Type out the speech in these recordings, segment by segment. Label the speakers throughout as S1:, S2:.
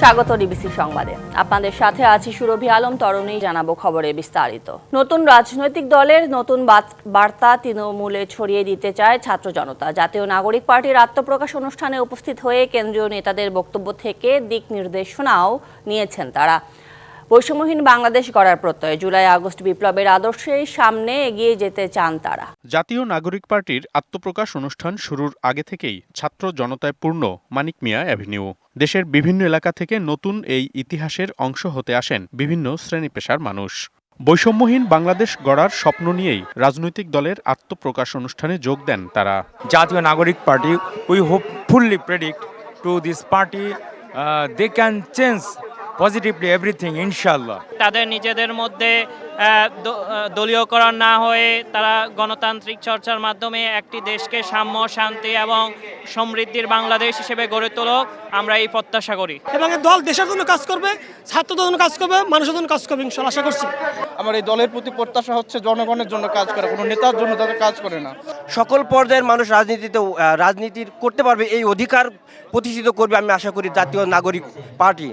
S1: স্বাগত ডিবিসি সংবাদে। আপনাদের সাথে আছি সুরভি আলম তরণেই জানাব খবরে বিস্তারিত। নতুন রাজনৈতিক দলের নতুন বার্তা তৃণমূলে ছড়িয়ে দিতে চায় ছাত্র জনতা। জাতীয় নাগরিক পার্টির আত্মপ্রকাশ অনুষ্ঠানে উপস্থিত হয়ে কেন্দ্রীয় নেতাদের বক্তব্য থেকে দিক নির্দেশনাও নিয়েছেন তারা। বৈষম্যহীন বাংলাদেশ গড়ার প্রত্যয়। জুলাই আগস্ট বিপ্লবের আদর্শের সামনে এগিয়ে যেতে চান তারা।
S2: জাতীয় নাগরিক পার্টির আত্মপ্রকাশ অনুষ্ঠান শুরুর আগে থেকেই ছাত্র জনতায় পূর্ণ মানিক মিয়া অ্যাভিনিউ। দেশের বিভিন্ন এলাকা থেকে নতুন এই ইতিহাসের অংশ হতে আসেন বিভিন্ন শ্রেণি পেশার মানুষ। বৈষম্যহীন বাংলাদেশ গড়ার স্বপ্ন নিয়েই রাজনৈতিক দলের আত্মপ্রকাশ অনুষ্ঠানে যোগ দেন তারা।
S3: Jatiya Nagarik Party, we hopefully predict to this party they can can positively everything ইনশাল্লাহ
S4: তাদের নিজেদের মধ্যে দলীয়করণ না হয়ে তারা গণতান্ত্রিক চর্চার মাধ্যমে একটি দেশকে সাম্য শান্তি এবং সমৃদ্ধির বাংলাদেশ হিসেবে গড়ে তোলক আমরা এই প্রত্যাশা করি।
S5: এবং এই দল দেশের জন্য কাজ করবে ছাত্রদের জন্য কাজ করবে মানুষের জন্য কাজ করবে ইনশাল্লাহ আশা করছি।
S6: আমার এই দলের প্রতি প্রত্যাশা হচ্ছে জনগণের জন্য কাজ করে কোনো নেতার জন্য তাদের কাজ করে না।
S7: সকল পর্যায়ের মানুষ রাজনীতিতে রাজনীতির করতে পারবে এই অধিকার প্রতিষ্ঠিত করবে আমি আশা করি জাতীয় নাগরিক পার্টি।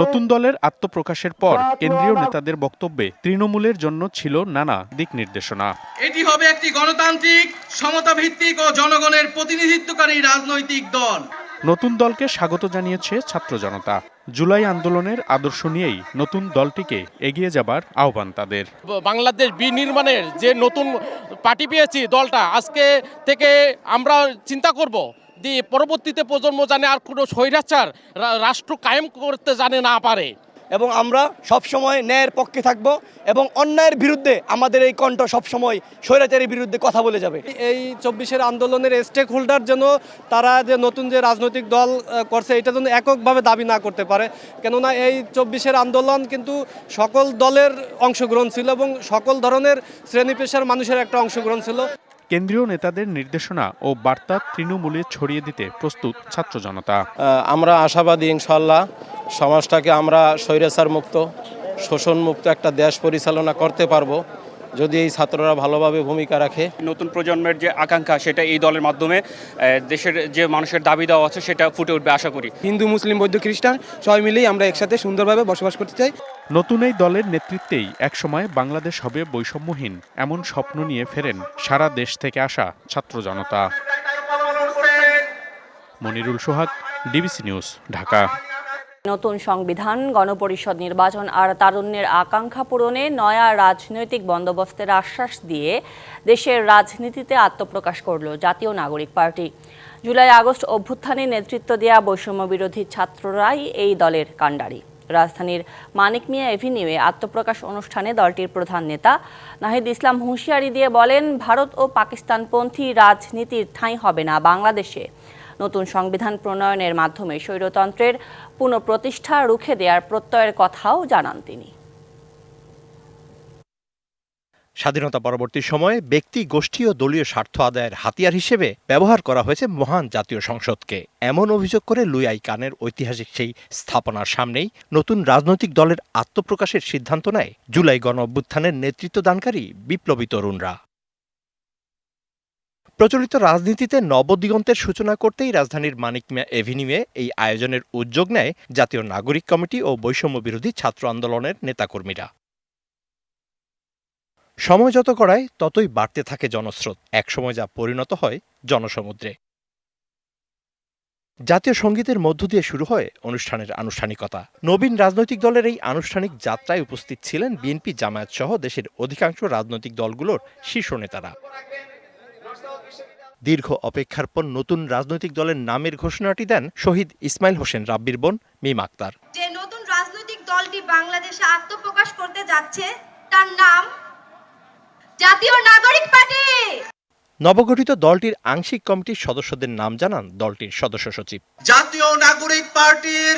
S2: নতুন দলের আত্মপ্রকাশের পর কেন্দ্রীয় নেতাদের বক্তব্যে তৃণমূলের জন্য ছিল নানা দিক নির্দেশনা।
S8: এটি হবে একটি গণতান্ত্রিক সমতা ভিত্তিক ও জনগণের প্রতিনিধিত্বকারী রাজনৈতিক দল।
S2: নতুন দলকে স্বাগত জানিয়েছে ছাত্র জনতা। জুলাই আন্দোলনের আদর্শ নিয়েই নতুন দলটিকে এগিয়ে যাবার আহ্বান তাদের।
S9: বাংলাদেশ বিনির্মাণের যে নতুন পার্টি পেয়েছি দলটা আজকে থেকে আমরা চিন্তা করব যে পরবর্তীতে প্রজন্ম জানে আর কোনো স্বৈরাচার রাষ্ট্র কায়েম করতে জানে না পারে।
S7: এবং আমরা সবসময় ন্যায়ের পক্ষে থাকব এবং অন্যায়ের বিরুদ্ধে আমাদের এই কণ্ঠ সবসময় স্বৈরাচারের বিরুদ্ধে কথা বলে যাবে।
S5: এই চব্বিশের আন্দোলনের স্টেক হোল্ডার যেন তারা যে নতুন যে রাজনৈতিক দল করছে, এটা যেন এককভাবে দাবি না করতে পারে। কেননা এই চব্বিশের আন্দোলন কিন্তু সকল দলের অংশগ্রহণ ছিল এবং সকল ধরনের শ্রেণি পেশার মানুষের একটা অংশগ্রহণ ছিল।
S2: কেন্দ্রীয় নেতাদের নির্দেশনা ও বার্তা তৃণমূলে ছড়িয়ে দিতে প্রস্তুত ছাত্র জনতা।
S10: আমরা আশাবাদী ইনশাল্লাহ সমাজটাকে আমরা স্বৈরাচার মুক্ত শোষণ মুক্ত একটা দেশ পরিচালনা করতে পারব যদি এই ছাত্ররা ভালোভাবে ভূমিকা রাখে।
S11: নতুন প্রজন্মের যে আকাঙ্ক্ষা সেটা এই দলের মাধ্যমে দেশের যে মানুষের দাবি দেওয়া আছে সেটা ফুটে উঠবে আশা করি।
S6: হিন্দু মুসলিম বৌদ্ধ খ্রিস্টান সবাই মিলেই আমরা একসাথে সুন্দরভাবে বসবাস করতে চাই।
S2: নতুন এই দলের নেতৃত্বেই একসময় বাংলাদেশ হবে বৈষম্যহীন, এমন স্বপ্ন নিয়ে ফেরেন সারা দেশ থেকে আসা ছাত্র জনতা। Monirul Sohag, DBC news, Dhaka.
S1: নতুন সংবিধান, গণপরিষদ নির্বাচন আর তারুণ্যের আকাঙ্ক্ষা পূরণে নয়া রাজনৈতিক বন্দোবস্তের আশ্বাস দিয়ে দেশের রাজনীতিতে আত্মপ্রকাশ করল জাতীয় নাগরিক পার্টি। জুলাই আগস্ট অভ্যুত্থানে নেতৃত্ব দেয়া বৈষম্য বিরোধী ছাত্ররাই এই দলের কাণ্ডারি। রাজধানীর মানিক মিয়া এভিনিউয়ে আত্মপ্রকাশ অনুষ্ঠানে দলটির প্রধান নেতা নাহিদ ইসলাম হুঁশিয়ারি দিয়ে বলেন, ভারত ও পাকিস্তানপন্থী রাজনীতির ঠাঁই হবে না বাংলাদেশে। নতুন সংবিধান প্রণয়নের মাধ্যমে স্বৈরতন্ত্রের পুনঃপ্রতিষ্ঠা রুখে দেওয়ার প্রত্যয়ের কথাও জানান তিনি।
S12: স্বাধীনতা পরবর্তী সময়ে ব্যক্তি, গোষ্ঠী ও দলীয় স্বার্থ আদায়ের হাতিয়ার হিসেবে ব্যবহার করা হয়েছে মহান জাতীয় সংসদকে। এমন অভিযোগ করে লুই কানের ঐতিহাসিক সেই স্থাপনার সামনেই নতুন রাজনৈতিক দলের আত্মপ্রকাশের সিদ্ধান্ত নেয় জুলাই গণ অভ্যুত্থানের নেতৃত্ব দানকারী বিপ্লবী তরুণরা। প্রচলিত রাজনীতিতে নবদিগন্তের সূচনা করতেই রাজধানীর মানিক মিয়া এভিনিউয়ে এই আয়োজনের উদ্যোগ নেয় জাতীয় নাগরিক কমিটি ও বৈষম্য বিরোধী ছাত্র আন্দোলনের নেতাকর্মীরা। সময় যত করায় ততই বাড়তে থাকে জনস্রোত। একসময় যা পরিণত হয় জনসমুদ্রে। জাতীয় সঙ্গীতের মধ্য দিয়ে শুরু হয় অনুষ্ঠানের আনুষ্ঠানিকতা। নবীন রাজনৈতিক দলের এই আনুষ্ঠানিক যাত্রায় উপস্থিত ছিলেন বিএনপি জামায়াত সহ দেশের অধিকাংশ রাজনৈতিক দলগুলোর শীর্ষ নেতারা। দীর্ঘ অপেক্ষার পর নতুন রাজনৈতিক দলের নামের ঘোষণাটি দেন শহীদ ইসমাইল হোসেন রাব্বির বোন মিম আক্তার।
S13: যে নতুন রাজনৈতিক দলটি বাংলাদেশে আত্মপ্রকাশ করতে যাচ্ছে, তার নাম জাতীয় নাগরিক পার্টি।
S12: নবগঠিত দলটির আংশিক কমিটির সদস্যদের নাম জানান দলটির সদস্য সচিব।
S8: জাতীয় নাগরিক পার্টির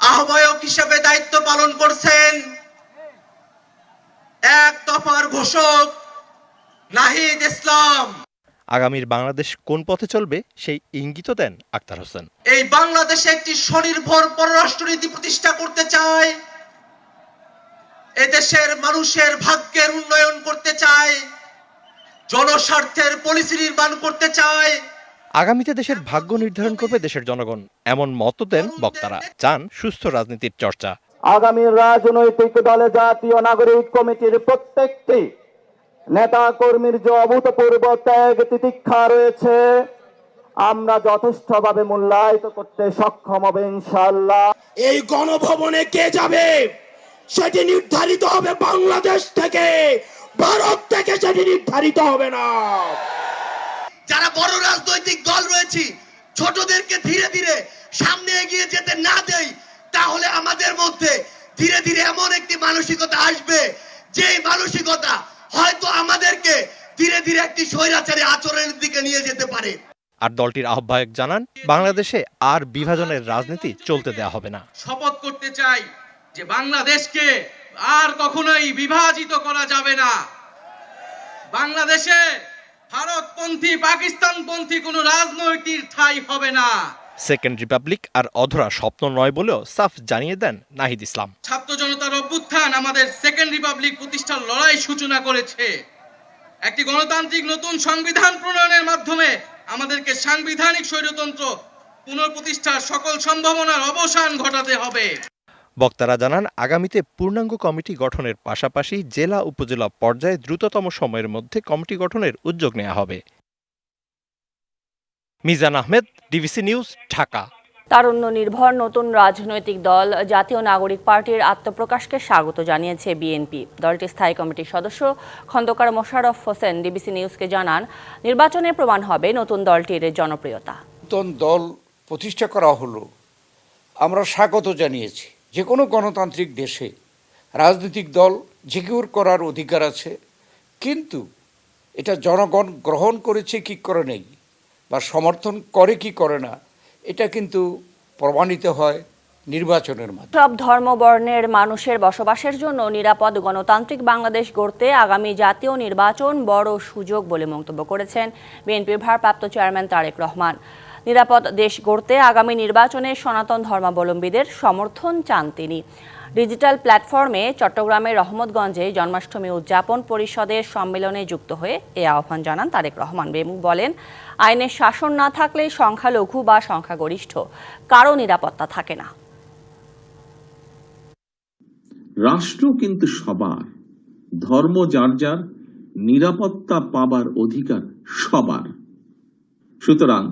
S8: আহ্বায়ক হিসেবে দায়িত্ব পালন করছেন এক দফার ঘোষক নাহিদ ইসলাম।
S12: আগামীর বাংলাদেশ কোন পথে চলবে সেই ইঙ্গিত দেন আক্তার হোসেন।
S8: এই বাংলাদেশে একটি স্বনির্ভর পররাষ্ট্রনীতি প্রতিষ্ঠা করতে চায় এদেশের মানুষের ভাগ্যের উন্নয়ন করতে চায় জনস্বার্থের পলিসি নির্মাণ করতে চায়।
S12: আগামীতে দেশের ভাগ্য নির্ধারণ করবে দেশের জনগণ এমন মত দেন বক্তারা। চান সুস্থ রাজনীতির চর্চা।
S14: আগামী রাজনৈতিক দলে জাতীয় নাগরিক কমিটির প্রত্যেকটি নেতা কর্মীর যে অভূতপূর্ব ত্যাগ তিতিক্ষা রয়েছে আমরা যথেষ্টভাবে মূল্যায়িত করতে সক্ষম হবে ইনশাল্লাহ
S8: এই গণভবনে কে যাবে? সেটি নির্ধারিত হবে বাংলাদেশ থেকে। ভারত থেকে সেটি নির্ধারিত হবে না। যারা বড় রাজনৈতিক দল রয়েছে ছোটদেরকে ধীরে ধীরে সামনে এগিয়ে যেতে না দেই তাহলে আমাদের মধ্যে ধীরে ধীরে এমন একটি মানসিকতা আসবে যে মানসিকতা হয়তো আমাদেরকে ধীরে ধীরে একটি স্বৈরাচারী আচরণের দিকে নিয়ে যেতে পারে।
S12: আর দলটির আহ্বায়ক জানান বাংলাদেশে আর বিভাজনের রাজনীতি চলতে দেওয়া হবে না।
S15: শপথ করতে চাই। যে বাংলাদেশকে আর কখনোই বিভাজিত করা যাবে না। বাংলাদেশে ভারতপন্থী পাকিস্তানপন্থী কোনো রাজনৈতিক ঠাই হবে না।
S12: সেকেন্ড রিপাবলিক আর অধরা স্বপ্ন নয় বলেও সাফ জানিয়ে দেন নাহিদ ইসলাম।
S15: ছাত্র জনতার অভ্যুত্থান আমাদের সেকেন্ড রিপাবলিক প্রতিষ্ঠার লড়াই সূচনা করেছে। একটি গণতান্ত্রিক নতুন সংবিধান প্রণয়নের মাধ্যমে আমাদেরকে সাংবিধানিক স্বৈরতন্ত্র পুনঃপ্রতিষ্ঠার সকল সম্ভাবনার অবসান ঘটাতে হবে।
S12: বক্তারা জানান আগামীতে পূর্ণাঙ্গ কমিটি গঠনের পাশাপাশি জেলা উপজেলা পর্যায়ে দ্রুততম সময়ের মধ্যে কমিটি গঠনের উদ্যোগ নেওয়া হবে। Mizan Ahmed DBC news Dhaka.
S1: তারুণ্য নির্ভর নতুন রাজনৈতিক দল জাতীয় নাগরিক পার্টির আত্মপ্রকাশকে স্বাগত জানিয়েছে বিএনপি। দলটির স্থায়ী কমিটির সদস্য খন্দকার মোশাররফ হোসেন ডিবিসি নিউজকে জানান নির্বাচনে প্রমাণ হবে নতুন দলটির জনপ্রিয়তা।
S16: নতুন দল প্রতিষ্ঠা করা হলো আমরা স্বাগত জানিয়েছি। যে কোনো গণতান্ত্রিক দেশে রাজনৈতিক দল যে করার অধিকার আছে, কিন্তু এটা জনগণ গ্রহণ করেছে কি করে নেই বা সমর্থন করে কি করে না, এটা কিন্তু প্রমাণিত হয় নির্বাচনের মাধ্যমে।
S1: সব ধর্ম বর্ণের মানুষের বসবাসের জন্য নিরাপদ গণতান্ত্রিক বাংলাদেশ গড়তে আগামী জাতীয় নির্বাচন বড় সুযোগ বলে মন্তব্য করেছেন বিএনপির ভারপ্রাপ্ত চেয়ারম্যান তারেক রহমান। নিরাপদ দেশ গড়তে আগামী নির্বাচনে সনাতন ধর্মাবলম্বীদের সমর্থন চান তিনি। ডিজিটাল প্ল্যাটফর্মে চট্টগ্রামের রহমতগঞ্জে জন্মাষ্টমী উদযাপন পরিষদের সম্মেলনে যুক্ত হয়ে এ আহ্বান জানান তারেক রহমান বেমু বলেন, আইনের শাসন না থাকলে সংখ্যালঘু বা সংখ্যাগরিষ্ঠ কারও নিরাপত্তা থাকে না।
S17: রাষ্ট্র কিন্তু সবার, ধর্ম যার যার, নিরাপত্তা পাবার অধিকার সবার। সুতরাং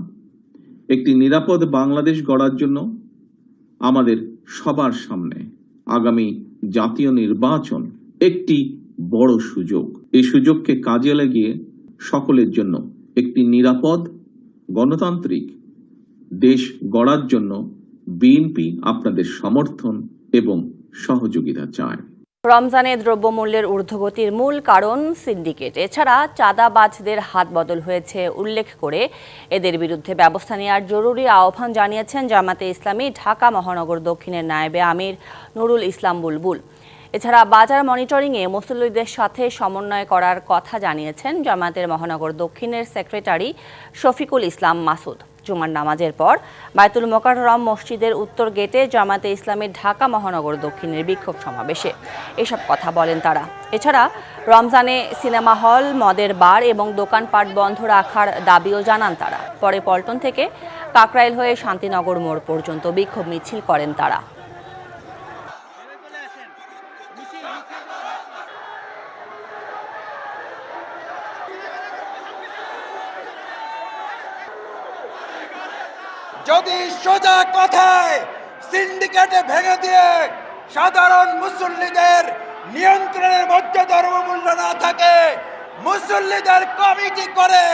S17: একটি নিরাপদ বাংলাদেশ গড়ার জন্য আমাদের সবার সামনে আগামী জাতীয় নির্বাচন একটি বড় সুযোগ। এই সুযোগকে কাজে লাগিয়ে সকলের জন্য একটি নিরাপদ, গণতান্ত্রিক দেশ গড়ার জন্য বিএনপি আপনাদের সমর্থন এবং সহযোগিতা চায়।
S1: রমজানে দ্রব্যমূল্যের ঊর্ধ্বগতির মূল কারণ সিন্ডিকেট। এছাড়া চাঁদাবাজদের হাত বদল হয়েছে উল্লেখ করে। এদের বিরুদ্ধে ব্যবস্থা নেওয়ার জরুরি আহ্বান জানিয়েছেন জামাতে ইসলামী, ঢাকা মহানগর দক্ষিণের নায়েবে আমির নুরুল ইসলাম বুলবুল। এছাড়া বাজার মনিটরিংয়ে মুসল্লিদের সাথে সমন্বয় করার কথা জানিয়েছেন জামাতের মহানগর দক্ষিণের সেক্রেটারি শফিকুল ইসলাম মাসুদ। জুমার নামাজের পর বায়তুল মোকাররম মসজিদের উত্তর গেটে জামাতে ইসলামের ঢাকা মহানগর দক্ষিণের বিক্ষোভ সমাবেশে। এসব কথা বলেন তারা। এছাড়া রমজানে সিনেমা হল, মদের বার এবং দোকানপাট বন্ধ রাখার দাবিও জানান তারা। পরে পল্টন থেকে কাকরাইল হয়ে শান্তিনগর মোড় পর্যন্ত বিক্ষোভ মিছিল করেন তারা।
S18: যদি সোজা কথায় সিন্ডিকেটে ভেঙে দিয়ে সাধারণ মুসল্লিদের নিয়ন্ত্রণের মধ্যে ধর্মমূল্য না থাকে, মুসল্লিদের কমিটি করে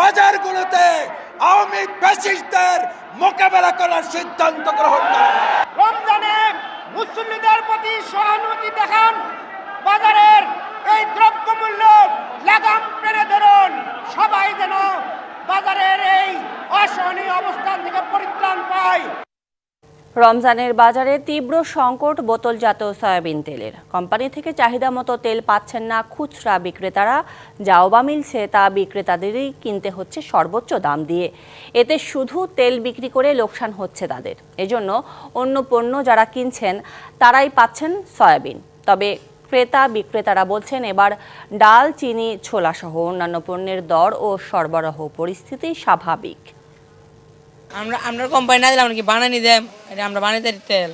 S18: বাজারগুলোতে আওয়ামী ফ্যাসিস্টদের মোকাবেলা করার সিদ্ধান্ত গ্রহণ করে
S19: রমজানে মুসল্লিদের প্রতি সহানুভূতি দেখান, বাজারের এই দ্রব্যমূল্য লাগাম টেনে ধরুন, সবাই যেন বাজারের এই অসহনীয় অবস্থান থেকে পরিত্রাণ
S1: রমজানের বাজারে তীব্র সংকট বোতলজাত সয়াবিন তেলের। কোম্পানি থেকে চাহিদা মতো তেল পাচ্ছেন না খুচরা বিক্রেতারা। যাও বা মিলছে তা বিক্রেতাদেরই কিনতে হচ্ছে সর্বোচ্চ দাম দিয়ে। এতে শুধু তেল বিক্রি করে লোকসান হচ্ছে তাদের। এজন্য অন্য পণ্য যারা কিনছেন, তারাই পাচ্ছেন সয়াবিন। তবে ক্রেতা বিক্রেতারা বলছেন এবার ডাল চিনি ছোলা সহ অন্যান্য পণ্যের দর ও সরবরাহ পরিস্থিতি স্বাভাবিক।
S20: আমরা আমরা কোম্পানি না দিলে আমরা কি বানানি দেম এটা আমরা বানাইতে তেল।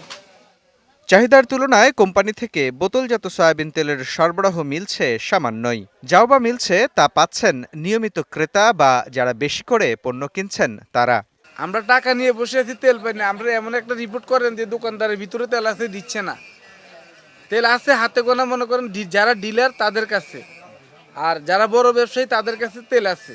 S21: চাহিদার তুলনায় কোম্পানি থেকে বোতলজাত সয়াবিন তেলের সরবরাহ মিলছে সামান্যই। যাও বা মিলছে তা পাচ্ছেন নিয়মিত ক্রেতা বা যারা বেশি করে পণ্য কিনছেন তারা।
S22: আমরা টাকা নিয়ে বসে আছি তেল পাই না। আমরা এমন একটা রিপোর্ট করেন যে দোকানদারের ভিতরে তেল আছে দিচ্ছে না। তেল আছে হাতে গোনা মনে করেন ডি- যারা ডিলার তাদের কাছে। আর যারা বড় ব্যবসায়ী তাদের কাছে তেল আছে।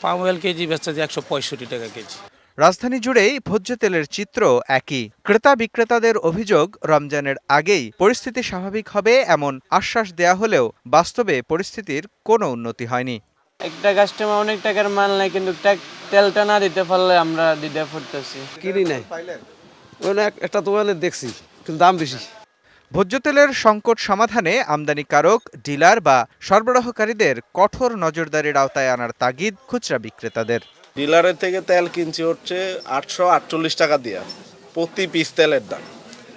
S23: পাম অয়েল কেজি বেচছে যে একশো পঁয়ষট্টি টাকা কেজি।
S21: রাজধানী জুড়েই ভোজ্য তেলের চিত্র একই। ক্রেতা বিক্রেতাদের অভিযোগ রমজানের আগেই পরিস্থিতি স্বাভাবিক হবে এমন আশ্বাস দেয়া হলেও বাস্তবে পরিস্থিতির কোনো উন্নতি হয়নি।
S11: একটা কাস্টমার অনেক টাকার মাল নাই কিন্তু তেলটা না দিতে পারলে আমরা দিতে পড়তেছি
S24: কিনি নাই। একটা দোকানে দেখছি কিন্তু দাম বেশি।
S21: ভোজ্য তেলের সংকট সমাধানে আমদানিকারক ডিলার বা সরবরাহকারীদের কঠোর নজরদারির আওতায় আনার তাগিদ খুচরা বিক্রেতাদের।
S25: ডিলারের থেকে তেল কিনছি হচ্ছে আটশো আটচল্লিশ টাকা দিয়ে প্রতি পিস তেলের দাম।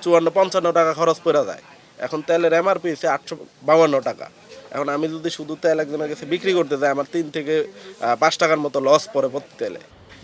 S25: চুয়ান্ন পঞ্চান্ন টাকা খরচ পড়ে যায়। এখন তেলের এমআরপি হচ্ছে আটশো বাউান্ন টাকা। এখন আমি যদি শুধু তেল একজনের কাছে বিক্রি করতে যাই আমার তিন থেকে পাঁচ টাকার মতো লস পড়ে প্রতি তেলে।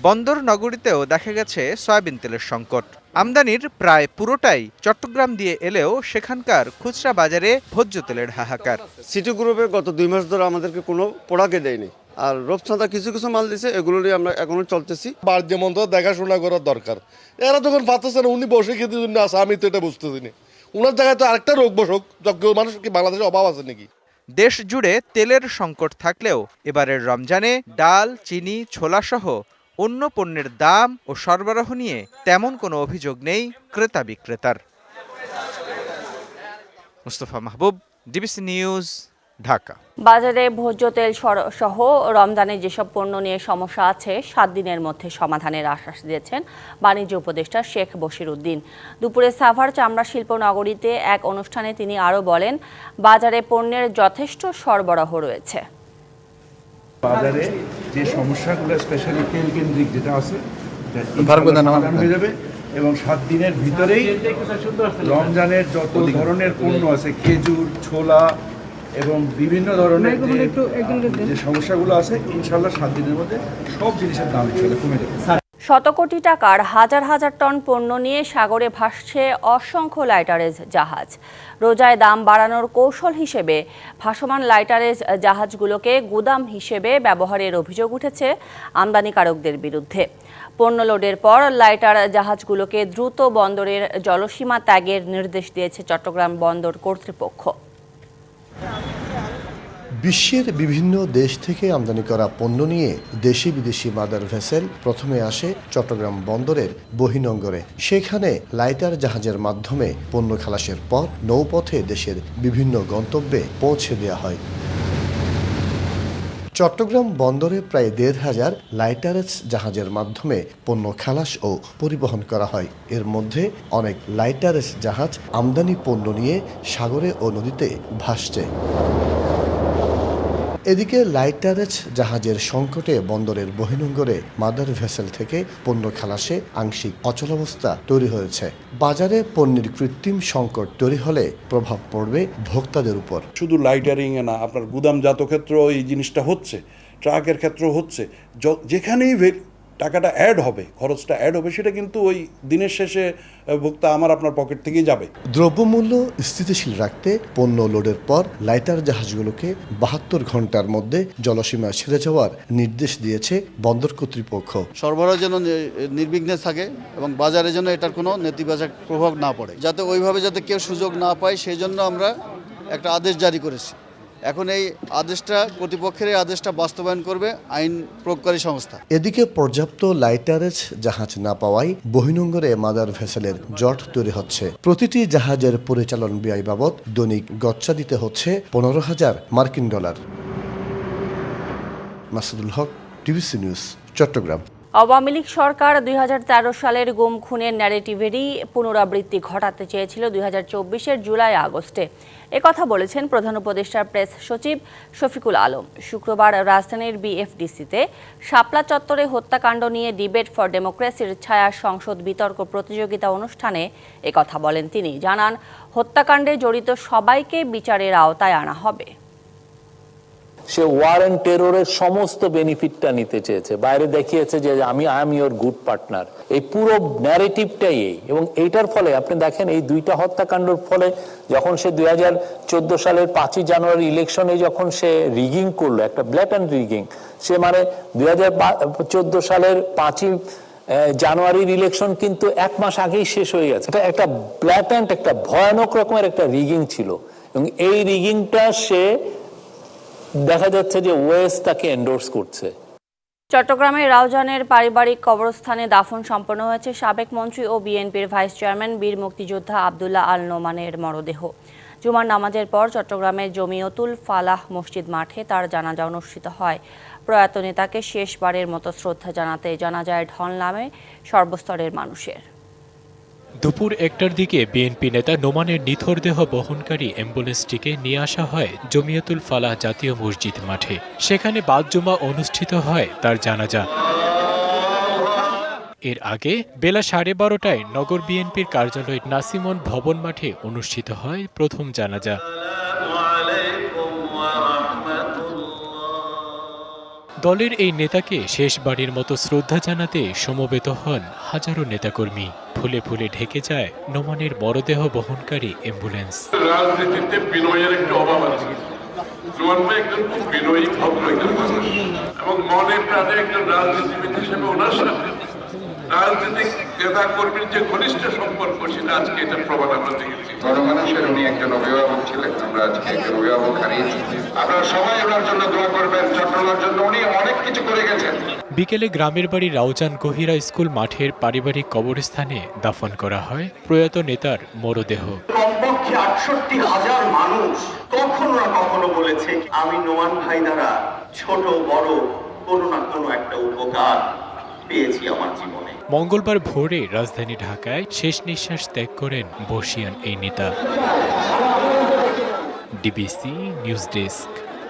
S21: বন্দর নগরীতেও দেখা গেছে সয়াবিন তেলের সংকট। আমদানির প্রায় পুরোটাই চট্টগ্রাম দিয়ে এলেও সেখানকার খুচরা বাজারে ভোজ্য তেলের হাহাকার।
S24: সিটি গ্রুপে গত দুই মাস ধরে আমাদেরকে কোনো প্রোডাক্টে দেয়নি। আর রূপসাদা কিছু কিছু মাল দিছে এগুলো নিয়ে আমরা এখনও চলতেছি।
S26: বার যেমন তো দেখাশোনা করার দরকার। এরা যখন পাচ্ছেন উনি বসে খেতে জন্য আসে আমি তো এটা বুঝতেছি না। ওনার জায়গায় তো আরেকটা রোগ বসুক যজ্ঞ মানুষ কি বাংলাদেশে অভাব আছে নাকি?
S21: দেশ জুড়ে তেলের সংকট থাকলেও এবারের রমজানে ডাল চিনি ছোলা সহ অন্য পণ্যের দাম ও সরবরাহ নিয়ে তেমন কোনো অভিযোগ নেই ক্রেতা বিক্রেতার। Mustafa Mahbub DBC news Dhaka.
S1: বাজারে ভোজ্য তেল সহ রমজানে যেসব পণ্য নিয়ে সমস্যা আছে, সাত দিনের মধ্যে সমাধানের আশ্বাস দিয়েছেন বাণিজ্য উপদেষ্টা শেখ বশির উদ্দিন দুপুরে সাভার চামড়া শিল্প নগরীতে এক অনুষ্ঠানে তিনি আরও বলেন, বাজারে পণ্যের যথেষ্ট সরবরাহ রয়েছে।
S27: বাজারে যে সমস্যাগুলো স্পেশালি তেল কেন্দ্রিক যেটা আছে। সমাধান হয়ে যাবে এবং সাত দিনের ভিতরেই রমজানের যত ধরনের পণ্য আছে খেজুর ছোলা এবং বিভিন্ন ধরনের যে- যে সমস্যাগুলো আছে ইনশাল্লাহ সাত দিনের মধ্যে সব জিনিসের দাম ইনশাল্লাহ কমে যাবে।
S1: শত কোটি টাকার হাজার হাজার টন পণ্য নিয়ে সাগরে ভাসছে অসংখ্য লাইটারেজ জাহাজ। রোজায় দাম বাড়ানোর কৌশল হিসেবে ভাসমান লাইটারের জাহাজগুলোকে গুদাম হিসেবে ব্যবহারের অভিযোগ উঠেছে আমদানিকারকদের বিরুদ্ধে। পণ্য লোডের পর লাইটার জাহাজগুলোকে দ্রুত বন্দরের জলসীমা ত্যাগের নির্দেশ দিয়েছে চট্টগ্রাম বন্দর কর্তৃপক্ষ।
S28: বিশ্বের বিভিন্ন দেশ থেকে আমদানি করা পণ্য নিয়ে দেশি বিদেশি মাদার ভেসেল প্রথমে আসে চট্টগ্রাম বন্দরের বহিনঙ্গরে। সেখানে লাইটার জাহাজের মাধ্যমে পণ্য খালাসের পর নৌপথে দেশের বিভিন্ন গন্তব্যে পৌঁছে দেওয়া হয়। চট্টগ্রাম বন্দরে প্রায় দেড় হাজার লাইটারেজ জাহাজের মাধ্যমে পণ্য খালাস ও পরিবহন করা হয়। এর মধ্যে অনেক লাইটারেজ জাহাজ আমদানি পণ্য নিয়ে সাগরে ও নদীতে ভাসছে। এদিকে লাইটারেজ জাহাজের সংকটে বন্দরের বহিনঙ্গরে মাদার ভেসেল থেকে পণ্য খালাসে আংশিক অচলাবস্থা তৈরি হয়েছে। বাজারে পণ্যের কৃত্রিম সংকট তৈরি হলে প্রভাব পড়বে ভোক্তাদের উপর।
S26: শুধু লাইটারিং এ না, আপনার গুদামজাত ক্ষেত্রেও এই জিনিসটা হচ্ছে ট্রাকের ক্ষেত্রেও হচ্ছে। যেখানেই টাকাটা অ্যাড হবে খরচটা অ্যাড হবে সেটা কিন্তু ওই দিনের শেষে ভোক্তা আমার আপনার পকেট থেকেই যাবে।
S28: দ্রব্যমূল্য স্থিতিশীল রাখতে পণ্য লোডের পর লাইটার জাহাজগুলোকে বাহাত্তর ঘণ্টার মধ্যে জলসীমা ছেড়ে যাওয়ার নির্দেশ দিয়েছে বন্দর কর্তৃপক্ষ।
S7: সরবরাহ যেন নির্বিঘ্নে থাকে এবং বাজারে যেন এটার কোনো নেতিবাচক প্রভাব না পড়ে। যাতে ওইভাবে যাতে কেউ সুযোগ না পায় সেই জন্য আমরা একটা আদেশ জারি করেছি। এখন এই আদেশটা, কর্তৃপক্ষের আদেশটা বাস্তবায়ন করবে আইন প্রয়োগকারী সংস্থা।
S28: এদিকে পর্যাপ্ত লাইটারেজ জাহাজ না পাওয়ায় বহিনঙ্গরে মাদার ভেসেলের জট তৈরি হচ্ছে। প্রতিটি জাহাজের পরিচালন ব্যয় বাবদ দৈনিক গচ্চা দিতে হচ্ছে পনেরো হাজার মার্কিন dollar. Masudul Haque, TVC news, Chittagong.
S1: Awami League সরকার দুই হাজার তেরো সালের গুম খুনের ন্যারেটিভেরই পুনরাবৃত্তি ঘটাতে চেয়েছিল দুই হাজার জুলাই আগস্টে। একথা বলেছেন প্রধান উপদেষ্টার প্রেস সচিব শফিকুল আলম। শুক্রবার রাজধানীর বিএফডিসিতে শাপলা চত্বরে হত্যাকাণ্ড নিয়ে ডিবেট ফর ডেমোক্রেসির ছায়া সংসদ বিতর্ক প্রতিযোগিতা অনুষ্ঠানে একথা বলেন তিনি। জানান, হত্যাকাণ্ডে জড়িত সবাইকে বিচারের আওতায় আনা হবে।
S29: সে ওয়ার অ্যান্ড টেরোরের সমস্ত বেনিফিটটা নিতে চেয়েছে। বাইরে দেখিয়েছে যে আমি I am your good partner এই পুরো ন্যারেটিভটাই এই। এবং এইটার ফলে আপনি দেখেন এই দুইটা হত্যাকাণ্ডের ফলে যখন সে দুই হাজার চোদ্দ সালের পাঁচই জানুয়ারি ইলেকশনে যখন সে রিগিং করল, একটা ব্ল্যাক অ্যান্ড রিগিং সে মানে দুই হাজার চোদ্দ সালের পাঁচই জানুয়ারির ইলেকশন কিন্তু এক মাস আগেই শেষ হয়ে গেছে। এটা একটা ব্ল্যাটেন্ট একটা ভয়ানক রকমের একটা রিগিং ছিল। এবং এই রিগিংটা সে দেখা যাচ্ছে যে ওয়েস তাকে এন্ডোর্স করছে।
S1: চট্টগ্রামের রাউজানের পারিবারিক কবরস্থানে দাফন সম্পন্ন হয়েছে সাবেক মন্ত্রী ও বিএনপির ভাইস চেয়ারম্যান বীর মুক্তিযোদ্ধা আবদুল্লাহ আল নোমানের মরদেহ। জুমার নামাজের পর চট্টগ্রামের জমিয়তুল ফালাহ মসজিদ মাঠে তার জানাজা অনুষ্ঠিত হয়। প্রয়াত নেতাকে শেষবারের মতো শ্রদ্ধা জানাতে জানাজায় ঢল নামে সর্বস্তরের মানুষের।
S30: দুপুর একটার দিকে বিএনপি নেতা নোমানের নিথর দেহ বহনকারী অ্যাম্বুলেন্সটিকে নিয়ে আসা হয় জমিয়তুল ফালাহ জাতীয় মসজিদ মাঠে। সেখানে বাদ জমা অনুষ্ঠিত হয় তার জানাজা। এর আগে বেলা সাড়ে বারোটায় নগর বিএনপির কার্যালয় নাসিমন ভবন মাঠে অনুষ্ঠিত হয় প্রথম জানাজা। দলের এই নেতাকে শেষবারের মতো শ্রদ্ধা জানাতে সমবেত হন হাজারো নেতাকর্মী। ফুলে ফুলে ঢেকে যায় নোমানের মরদেহ বহনকারী অ্যাম্বুলেন্স।
S15: রাজনীতিতে বিনয়ের একটা অভাব আছে। নোমান ভাই একজন খুব বিনয়ী, ভদ্র একজন মানুষ। এবং মনে প্রাণে একজন রাজনীতিবিদ হিসেবে ওনার সাথে রাজনৈতিক নেতা কর্মীর যে ঘনিষ্ঠ সম্পর্ক সেটা আজকে এটা প্রমাণ আমরা দেখেছি।
S13: গণমানুষের উনি একজন অভিভাবক ছিলেন আমরা আজকে একজন অভিভাবক হারিয়েছি। আপনারা সবাই ওনার জন্য দোয়া করবেন চট্টগ্রামের জন্য উনি অনেক কিছু করে গেছেন।
S30: বিকেলে গ্রামের বাড়ি রাউজান গহিরা স্কুল মাঠের পারিবারিক কবরস্থানে দাফন করা হয়। প্রয়াত নেতার মরদেহ।
S24: কমপক্ষে আটষট্টি হাজার মানুষ কখনো না কখনো বলেছে আমি নোমান ভাই দ্বারা ছোট বড় কোনো না কোনো একটা উপকার। পেয়েছি আমার জীবনে।
S30: মঙ্গলবার ভোরে রাজধানী ঢাকায় শেষ নিঃশ্বাস ত্যাগ করেন বর্ষিয়ান এই নেতা। DBC news desk.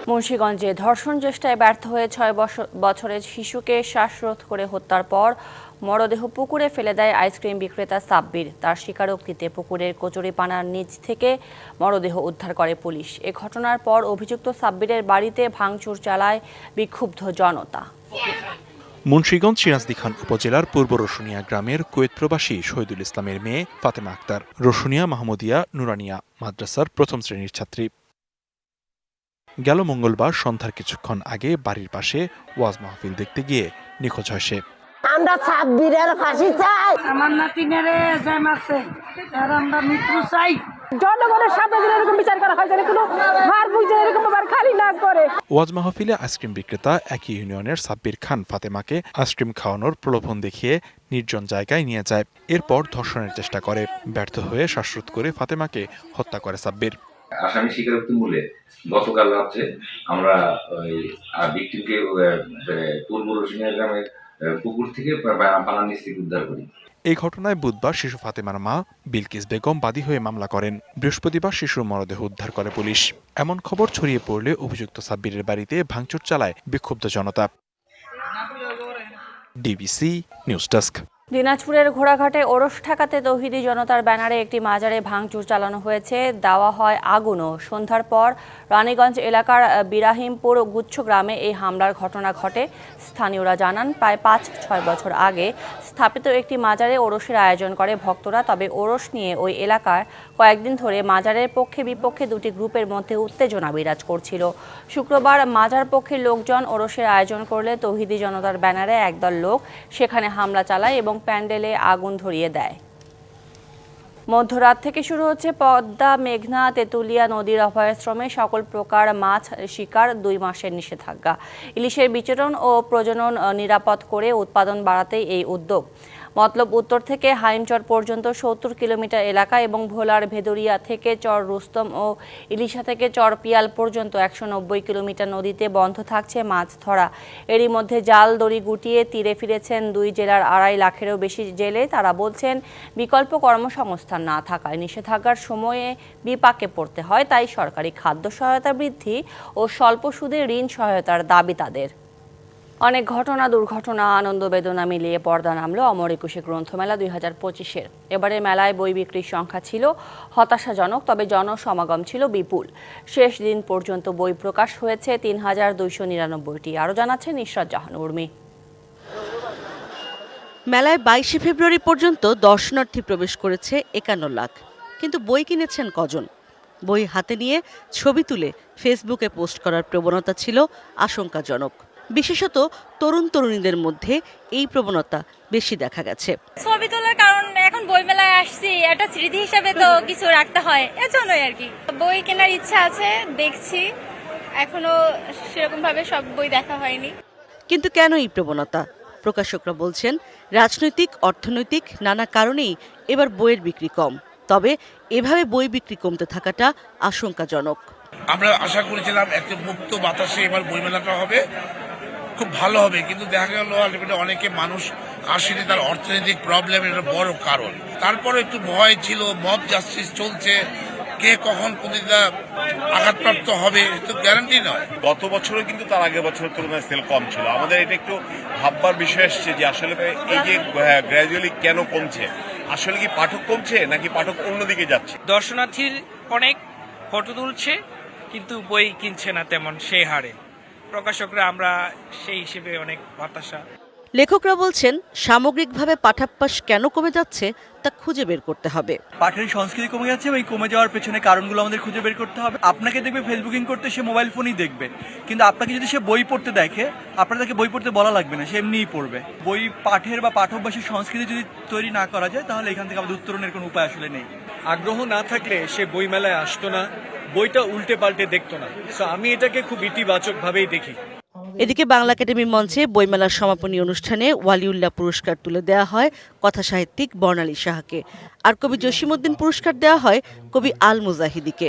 S1: মুন্সীগঞ্জে ধর্ষণ চেষ্টায় ব্যর্থ হয়ে ছয় বছর- বছরের শিশুকে শ্বাসরোধ করে হত্যার পর মরদেহ পুকুরে ফেলে দেয় আইসক্রিম বিক্রেতা সাব্বির। তার স্বীকারোক্তিতে পুকুরের কচুরিপানার নিচ থেকে মরদেহ উদ্ধার করে পুলিশ। এ ঘটনার পর অভিযুক্ত সাব্বিরের বাড়িতে ভাঙচুর চালায় বিক্ষুব্ধ জনতা।
S31: মুন্সীগঞ্জ সিরাজদি খান উপজেলার পূর্ব রসুনিয়া গ্রামের কুয়েত প্রবাসী শহীদুল ইসলামের মেয়ে ফাতেমা আক্তার রসুনিয়া মাহমুদিয়া নুরানিয়া মাদ্রাসার প্রথম শ্রেণির ছাত্রী। গেল মঙ্গলবার সন্ধ্যার কিছুক্ষণ আগে বাড়ির পাশে ওয়াজ মাহফিল দেখতে গিয়ে নিখোঁজ হয় সে।
S32: আমরা ছাব্বিরের ফাঁসি চাই। আমার নাতিনেরে জ্যাম আছে আর আমরা মৃত্যু চাই। জনগণের যদি এরকম বিচার করা হয় যেন কোনো মার বুঝে এরকম আবার খালি না করে।
S31: ওয়াজ মাহফিলে আইসক্রিম বিক্রেতা একই ইউনিয়নের সাব্বির খান ফাতেমাকে আইসক্রিম খাওয়ানোর প্রলোভন দেখিয়ে নির্জন জায়গায় নিয়ে যায়। এরপর ধর্ষণের চেষ্টা করে ব্যর্থ হয়ে শ্বাসরোধ করে ফাতেমাকে হত্যা করে সাব্বির।
S33: আসামি স্বীকারোক্তি মূলে গতকাল রাত্রে আমরা ওই ভিকটিমকে পূর্ব রসিনিয়া গ্রামের পুকুর থেকে থেকে উদ্ধার করি।
S31: এই ঘটনায় বুধবার শিশু ফাতেমার মা বিলকিস বেগম বাদী হয়ে মামলা করেন। বৃহস্পতিবার শিশুর মরদেহ উদ্ধার করে পুলিশ। এমন খবর ছড়িয়ে পড়লে অভিযুক্ত সাব্বিরের বাড়িতে ভাঙচুর চালায় বিক্ষুব্ধ জনতা। DBC news desk.
S1: দিনাজপুরের ঘোড়াঘাটে ওরস ঠেকাতে তৌহিদি জনতার ব্যানারে একটি মাজারে ভাঙচুর চালানো হয়েছে। দেওয়া হয় আগুনও। সন্ধ্যার পর রানীগঞ্জ এলাকার বিরাহিমপুর গুচ্ছ গ্রামে এই হামলার ঘটনা ঘটে। স্থানীয়রা জানান, প্রায় পাঁচ, ছয় বছর আগে স্থাপিত একটি মাজারে ওরসের আয়োজন করে ভক্তরা, তবে ওরস নিয়ে ওই এলাকার কয়েকদিন ধরে মাজারের পক্ষে বিপক্ষে দুটি গ্রুপের মধ্যে উত্তেজনা বিরাজ করছিল। শুক্রবার মাজার পক্ষের লোকজন ওরসের আয়োজন করলে তৌহিদি জনতার ব্যানারে একদল লোক সেখানে হামলা চালায় এবং প্যান্ডেলে আগুন ধরিয়ে দেয়। মধ্যরাত থেকে শুরু হচ্ছে পদ্মা, মেঘনা, তেঁতুলিয়া নদীর অভয়াশ্রমে সকল প্রকার মাছ শিকার দুই মাসের নিষেধাজ্ঞা। ইলিশের বিচরণ ও প্রজনন নিরাপদ করে উৎপাদন বাড়াতে এই উদ্যোগ। মতলব উত্তর থেকে হাইমচর পর্যন্ত সত্তর কিলোমিটার এলাকা এবং ভোলার ভেদরিয়া থেকে চর রুস্তম ও ইলিশা থেকে চর পিয়াল পর্যন্ত একশো নব্বই কিলোমিটার নদীতে বন্ধ থাকছে মাছ ধরা। এরই মধ্যে জাল দড়ি গুটিয়ে তীরে ফিরেছেন দুই জেলার আড়াই লাখেরও বেশি জেলে। তারা বলছেন, বিকল্প কর্মসংস্থান না থাকায় নিষেধাজ্ঞার সময়ে বিপাকে পড়তে হয়, তাই সরকারি খাদ্য সহায়তা বৃদ্ধি ও স্বল্প সুদে ঋণ সহায়তার দাবি তাদের। অনেক ঘটনা, দুর্ঘটনা, আনন্দ, বেদনা মিলিয়ে পর্দা নামলো অমর একুশে গ্রন্থমেলা দুই হাজার পঁচিশের। এবারে মেলায় বই বিক্রির সংখ্যা ছিল হতাশাজনক, তবে জনসমাগম ছিল বিপুল। শেষ দিন পর্যন্ত বই প্রকাশ হয়েছে তিন হাজার দুইশো নিরানব্বইটি, আরও জানাচ্ছেন ইশরাত জাহান উর্মি।
S34: মেলায় বাইশে ফেব্রুয়ারি পর্যন্ত দর্শনার্থী প্রবেশ করেছে একান্ন লাখ। কিন্তু বই কিনেছেন কজন? বই হাতে নিয়ে ছবি তুলে ফেসবুকে পোস্ট করার প্রবণতা ছিল আশঙ্কাজনক। বিশেষত তরুণ তরুণীদের মধ্যে এই প্রবণতা বেশি দেখা গেছে।
S35: ছবি তোলার কারণ এখন বই মেলায় আসছি একটা স্মৃতি হিসাবে তো কিছু রাখতে হয় এজন্যই আর কি। বই কেনার ইচ্ছা আছে দেখছি এখনও সেরকম ভাবে সব বই দেখা হয়নি।
S34: কিন্তু কেন এই প্রবণতা? প্রকাশকরা বলছেন রাজনৈতিক অর্থনৈতিক নানা কারণেই এবার বইয়ের বিক্রি কম। তবে এভাবে বই বিক্রি কমতে থাকাটা আশঙ্কাজনক।
S36: আমরা আশা করেছিলাম একটা মুক্ত বাতাসে এবার বইমেলাটা হবে। খুব ভালো হবে। কিন্তু দেখা গেল আলটিমেটলি অনেকে মানুষ আসেনি তার অর্থনৈতিক প্রবলেম এটা বড় কারণ। তারপরে একটু ভয় ছিল মব জাস্টিস চলছে কে কখন কোনদিকে আঘাতপ্রাপ্ত হবে তো গ্যারান্টি নয়।
S37: গত বছরও কিন্তু তার আগের বছরের তুলনায় সেল কম ছিল। আমাদের এটা একটু ভাববার বিষয় এসছে যে আসলে এই যে গ্র্যাজুয়ালি কেন কমছে? আসলে কি পাঠক কমছে নাকি পাঠক অন্যদিকে যাচ্ছে?
S11: দর্শনার্থীর অনেক ফটো তুলছে কিন্তু বই কিনছে না তেমন সেই হারে। প্রকাশকরা আমরা সেই হিসেবে অনেক হতাশা।
S34: লেখকরা বলছেন সামগ্রিকভাবে পাঠাপ্যাস কেন কমে যাচ্ছে তা খুঁজে বের করতে হবে।
S4: পাঠের সংস্কৃতি কমে যাচ্ছে এবং এই কমে যাওয়ার পেছনে কারণগুলো আমাদের খুঁজে বের করতে হবে। আপনাকে দেখবে ফেসবুকিং করতে সে মোবাইল ফোনই দেখবে। কিন্তু আপনাকে যদি সে বই পড়তে দেখে আপনার তাকে বই পড়তে বলা লাগবে না সে এমনিই পড়বে। বই পাঠের বা পাঠকবাসীর সংস্কৃতি যদি তৈরি না করা যায় তাহলে এখান থেকে আমাদের উত্তরণের কোনো উপায় আসলে নেই।
S11: আগ্রহ না থাকলে সে বই মেলায় আসতো না। বইটা উল্টে পাল্টে দেখতো না। সো আমি এটাকে খুব ইতিবাচক ভাবেই দেখি।
S34: এদিকে বাংলা একাডেমি মঞ্চে বইমেলার সমাপনী অনুষ্ঠানে ওয়ালিউল্লাহ পুরস্কার তুলে দেওয়া হয় কথা সাহিত্যিক বর্ণালী সাহাকে। আর কবি জসিমউদ্দিন পুরস্কার দেওয়া হয় কবি আল মুজাহিদিকে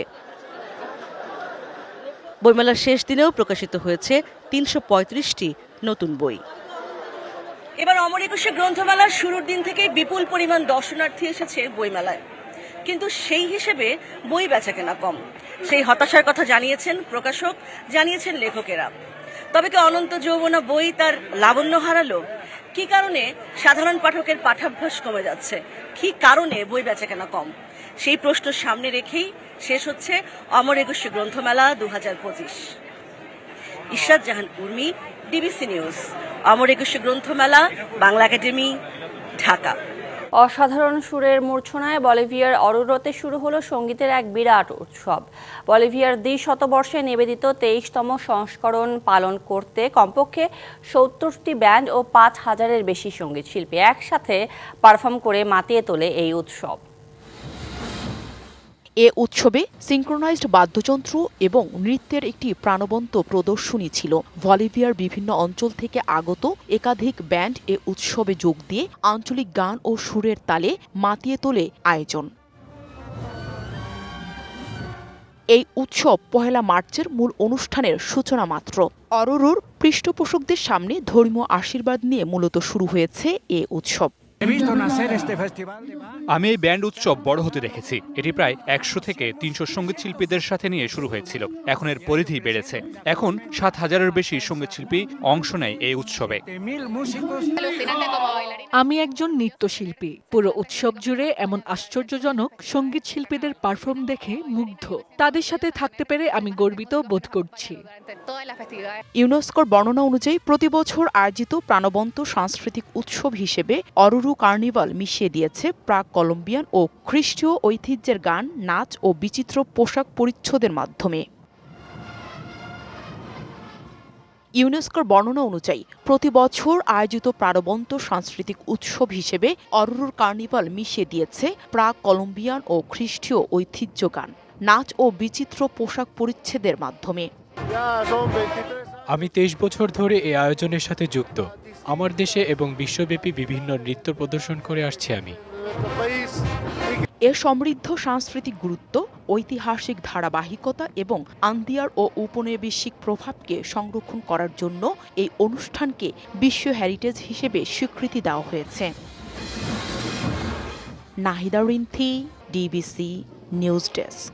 S34: বইমেলার শেষ দিনেও প্রকাশিত হয়েছে তিনশো পঁয়ত্রিশটি নতুন বই। এবার অমর একুশে গ্রন্থমেলার শুরুর দিন থেকেই বিপুল পরিমাণ দর্শনার্থী এসেছে বইমেলায়। কিন্তু সেই হিসেবে বই বেচা কেনা কম। সেই হতাশার কথা জানিয়েছেন প্রকাশক, জানিয়েছেন লেখকেরা। তবে কি অনন্ত যৌবনা বই তার লাবণ্য হারালো? কি কারণে সাধারণ পাঠকের পাঠাভ্যাস কমে যাচ্ছে? কি কারণে বই বেচা কেনা কম? সেই প্রশ্ন সামনে রেখেই শেষ হচ্ছে অমর একুশে গ্রন্থমেলা দু হাজার পঁচিশ। ইশরাত জাহান উর্মি, ডিবিসি নিউজ, অমর একুশে গ্রন্থমেলা, বাংলা একাডেমি, ঢাকা।
S1: অসাধারণ সুরের মূর্ছনায় বলিভিয়ার অরুরতে শুরু হলো সঙ্গীতের এক বিরাট উৎসব। বলিভিয়ার দ্বিশতবর্ষে নিবেদিত তেইশতম সংস্করণ পালন করতে কমপক্ষে সত্তরটি ব্যান্ড ও পাঁচ হাজারের বেশি সংগীত শিল্পী একসাথে পারফর্ম করে মাতিয়ে তোলে এই উৎসব।
S38: এ উৎসবে সিঙ্ক্রোনাইজড বাদ্যযন্ত্র এবং নৃত্যের একটি প্রাণবন্ত প্রদর্শনী ছিল। ভলিভিয়ার বিভিন্ন অঞ্চল থেকে আগত একাধিক ব্যান্ড এ উৎসবে যোগ দিয়ে আঞ্চলিক গান ও সুরের তালে মাতিয়ে তোলে আয়োজন। এই উৎসব পহেলা মার্চের মূল অনুষ্ঠানের সূচনা মাত্র। অরোরুর পৃষ্ঠপোষকদের সামনে ধর্মীয় আশীর্বাদ নিয়ে মূলত শুরু হয়েছে এ উৎসব।
S39: আমি এই ব্যান্ড উৎসব বড় হতে দেখেছি। এটি প্রায় একশো থেকে তিনশো সংগীত শিল্পীদের সাথে নিয়ে শুরু হয়েছিল। এখন এর পরিধি বেড়েছে। এখন সাত হাজারের বেশি সংগীত শিল্পী অংশ নেয় এই উৎসবে।
S40: আমি একজন নৃত্যশিল্পী। পুরো উৎসব জুড়ে এমন আশ্চর্যজনক সংগীত শিল্পীদের পারফর্ম দেখে মুগ্ধ। তাদের সাথে থাকতে পেরে আমি গর্বিত বোধ করছি।
S38: ইউনেস্কোর বর্ণনা অনুযায়ী প্রতি বছর আয়োজিত প্রাণবন্ত সাংস্কৃতিক উৎসব হিসেবে অরুরু কার্নিভাল মিশিয়ে দিয়েছে প্রাক কলম্বিয়ান ও খ্রিস্টীয় ঐতিহ্যের গান, নাচ ও বিচিত্র পোশাক পরিচ্ছদের মাধ্যমে। ইউনেস্কোর বর্ণনা অনুযায়ী, প্রতি বছর আয়োজিত প্রাণবন্ত সাংস্কৃতিক উৎসব হিসেবে অরুরুর কার্নিভাল মিশিয়ে দিয়েছে প্রাক কলম্বিয়ান ও খ্রিস্টীয় ঐতিহ্য গান, নাচ ও বিচিত্র পোশাক পরিচ্ছেদের মাধ্যমে।
S30: আমি তেইশ বছর ধরে এই আয়োজনের সাথে যুক্ত। আমার দেশে এবং বিশ্বব্যাপী বিভিন্ন নৃত্য প্রদর্শন করে আসছি আমি।
S38: এর সমৃদ্ধ সাংস্কৃতিক গুরুত্ব, ঐতিহাসিক ধারাবাহিকতা এবং আন্দিয়ার ও উপনিবেশিক প্রভাবকে সংরক্ষণ করার জন্য এই অনুষ্ঠানকে বিশ্ব হেরিটেজ হিসেবে স্বীকৃতি দেওয়া হয়েছে। Nahida Rinthi DBC news desk